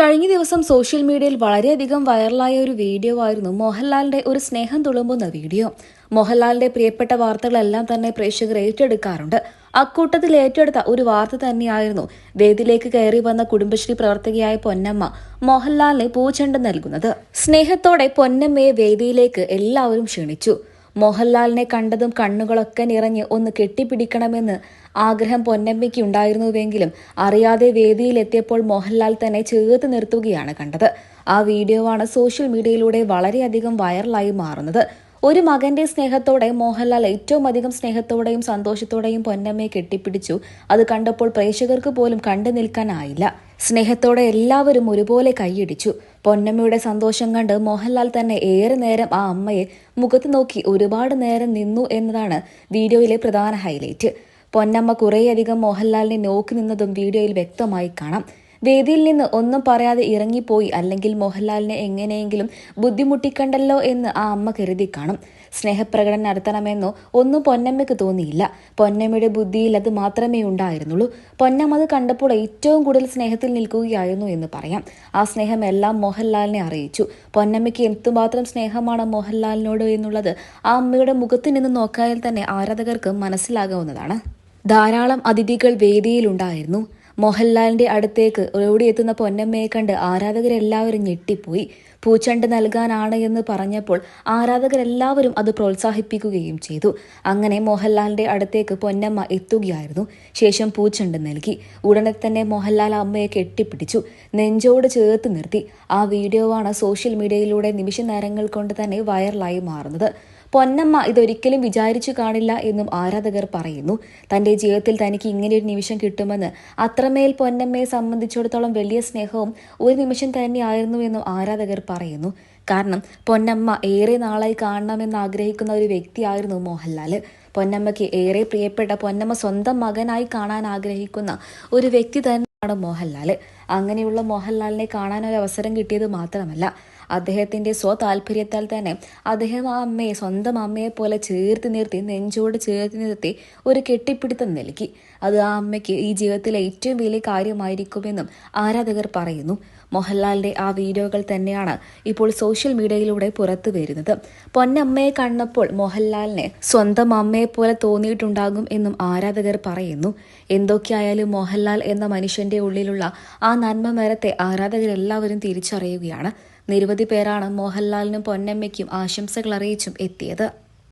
കഴിഞ്ഞ ദിവസം സോഷ്യൽ മീഡിയയിൽ വളരെയധികം വൈറലായ ഒരു വീഡിയോ ആയിരുന്നു മോഹൻലാലിന്റെ ഒരു സ്നേഹം തുളുമ്പുന്ന വീഡിയോ. മോഹൻലാലിന്റെ പ്രിയപ്പെട്ട വാർത്തകളെല്ലാം തന്നെ പ്രേക്ഷകർ ഏറ്റെടുക്കാറുണ്ട്. അക്കൂട്ടത്തിൽ ഏറ്റെടുത്ത ഒരു വാർത്ത തന്നെയായിരുന്നു വേദിയിലേക്ക് കയറി വന്ന കുടുംബശ്രീ പ്രവർത്തകയായ പൊന്നമ്മ മോഹൻലാലിന് പൂച്ചെണ്ട് നൽകുന്നത്. സ്നേഹത്തോടെ പൊന്നമ്മയെ വേദിയിലേക്ക് എല്ലാവരും ക്ഷണിച്ചു. മോഹൻലാലിനെ കണ്ടതും കണ്ണുകളൊക്കെ നിറഞ്ഞ് ഒന്ന് കെട്ടിപ്പിടിക്കണമെന്ന് ആഗ്രഹം പൊന്നമ്മയ്ക്ക് ഉണ്ടായിരുന്നുവെങ്കിലും അറിയാതെ വേദിയിലെത്തിയപ്പോൾ മോഹൻലാൽ തന്നെ ചേർത്ത് നിർത്തുകയാണ് കണ്ടത്. ആ വീഡിയോ ആണ് സോഷ്യൽ മീഡിയയിലൂടെ വളരെയധികം വൈറലായി മാറുന്നത്. ഒരു മകന്റെ സ്നേഹത്തോടെ മോഹൻലാൽ ഏറ്റവും അധികം സ്നേഹത്തോടെയും സന്തോഷത്തോടെയും പൊന്നമ്മയെ കെട്ടിപ്പിടിച്ചു. അത് കണ്ടപ്പോൾ പ്രേക്ഷകർക്ക് പോലും കണ്ടു നിൽക്കാനായില്ല. സ്നേഹത്തോടെ എല്ലാവരും ഒരുപോലെ കൈയടിച്ചു. പൊന്നമ്മയുടെ സന്തോഷം കണ്ട് മോഹൻലാൽ തന്നെ ഏറെ നേരം ആ അമ്മയെ മുഖത്ത് നോക്കി ഒരുപാട് നേരം നിന്നു എന്നതാണ് വീഡിയോയിലെ പ്രധാന ഹൈലൈറ്റ്. പൊന്നമ്മ കുറേയധികം മോഹൻലാലിനെ നോക്കി നിന്നതും വീഡിയോയിൽ വ്യക്തമായി കാണാം. വേദിയിൽ നിന്ന് ഒന്നും പറയാതെ ഇറങ്ങിപ്പോയി അല്ലെങ്കിൽ മോഹൻലാലിനെ എങ്ങനെയെങ്കിലും ബുദ്ധിമുട്ടിക്കണ്ടല്ലോ എന്ന് ആ അമ്മ കരുതി കാണും. സ്നേഹപ്രകടനം നടത്തണമെന്നോ ഒന്നും പൊന്നമ്മയ്ക്ക് തോന്നിയില്ല. പൊന്നമ്മയുടെ ബുദ്ധിയിൽ അത് മാത്രമേ ഉണ്ടായിരുന്നുള്ളൂ. പൊന്നമ്മ അത് കണ്ടപ്പോൾ ഏറ്റവും കൂടുതൽ സ്നേഹത്തിൽ നിൽക്കുകയായിരുന്നു എന്ന് പറയാം. ആ സ്നേഹം എല്ലാം മോഹൻലാലിനെ അറിയിച്ചു. പൊന്നമ്മയ്ക്ക് എന്തുമാത്രം സ്നേഹമാണ് മോഹൻലാലിനോട് എന്നുള്ളത് ആ അമ്മയുടെ മുഖത്ത് നിന്ന് നോക്കായാൽ തന്നെ ആരാധകർക്ക് മനസ്സിലാകാവുന്നതാണ്. ധാരാളം അതിഥികൾ വേദിയിലുണ്ടായിരുന്നു മോഹൻലാലിന്റെ അടുത്തേക്ക് ഓടിയെത്തുന്ന പൊന്നമ്മയെ കണ്ട് ആരാധകരെല്ലാവരും ഞെട്ടിപ്പോയി. പൂച്ചണ്ട് നൽകാനാണ് എന്ന് പറഞ്ഞപ്പോൾ ആരാധകരെല്ലാവരും അത് പ്രോത്സാഹിപ്പിക്കുകയും ചെയ്തു. അങ്ങനെ മോഹൻലാലിന്റെ അടുത്തേക്ക് പൊന്നമ്മ എത്തുകയായിരുന്നു. ശേഷം പൂച്ചണ്ട് നൽകി. ഉടനെ തന്നെ മോഹൻലാൽ അമ്മയെ കെട്ടിപ്പിടിച്ചു. നെഞ്ചോട് ചേർത്ത് നിർത്തി. ആ വീഡിയോ ആണ് സോഷ്യൽ മീഡിയയിലൂടെ നിമിഷ നേരങ്ങൾ കൊണ്ട് തന്നെ വൈറലായി മാറുന്നത്. പൊന്നമ്മ ഇതൊരിക്കലും വിചാരിച്ചു കാണില്ല എന്നും ആരാധകർ പറയുന്നു. തന്റെ ജീവിതത്തിൽ തനിക്ക് ഇങ്ങനെയൊരു നിമിഷം കിട്ടുമെന്ന് അത്രമേൽ പൊന്നമ്മയെ സംബന്ധിച്ചിടത്തോളം വലിയ സ്നേഹവും ഒരു നിമിഷം തന്നെയായിരുന്നു എന്നും ആരാധകർ പറയുന്നു. കാരണം പൊന്നമ്മ ഏറെ നാളായി കാണണമെന്ന് ആഗ്രഹിക്കുന്ന ഒരു വ്യക്തിയായിരുന്നു മോഹൻലാൽ പൊന്നമ്മയ്ക്ക് ഏറെ പ്രിയപ്പെട്ട പൊന്നമ്മ സ്വന്തം മകനായി കാണാൻ ആഗ്രഹിക്കുന്ന ഒരു വ്യക്തി തന്നെയാണ് മോഹൻലാൽ അങ്ങനെയുള്ള മോഹൻലാലിനെ കാണാൻ ഒരു അവസരം കിട്ടിയത് മാത്രമല്ല. അദ്ദേഹത്തിന്റെ സ്വതാൽപര്യത്താൽ തന്നെ അദ്ദേഹം ആ അമ്മയെ സ്വന്തം അമ്മയെ പോലെ ചേർത്ത് നിർത്തി നെഞ്ചോട് ചേർത്ത് നിർത്തി ഒരു കെട്ടിപ്പിടുത്തം നൽകി. അത് ആ അമ്മയ്ക്ക് ഈ ജീവിതത്തിലെ ഏറ്റവും വലിയ കാര്യമായിരിക്കുമെന്നും ആരാധകർ പറയുന്നു. മോഹൻലാലിന്റെ ആ വീഡിയോകൾ തന്നെയാണ് ഇപ്പോൾ സോഷ്യൽ മീഡിയയിലൂടെ പുറത്തു വരുന്നത്. പൊന്നമ്മയെ കണ്ടപ്പോൾ മോഹൻലാലിനെ സ്വന്തം അമ്മയെ പോലെ തോന്നിയിട്ടുണ്ടാകും എന്നും ആരാധകർ പറയുന്നു. എന്തൊക്കെയായാലും മോഹൻലാൽ എന്ന മനുഷ്യന്റെ ഉള്ളിലുള്ള ആ നന്മ മരത്തെ ആരാധകരെല്ലാവരും തിരിച്ചറിയുകയാണ്. നിരവധി പേരാണ് മോഹൻലാലിനും പൊന്നമ്മയ്ക്കും ആശംസകൾ അറിയിച്ചും എത്തിയത്.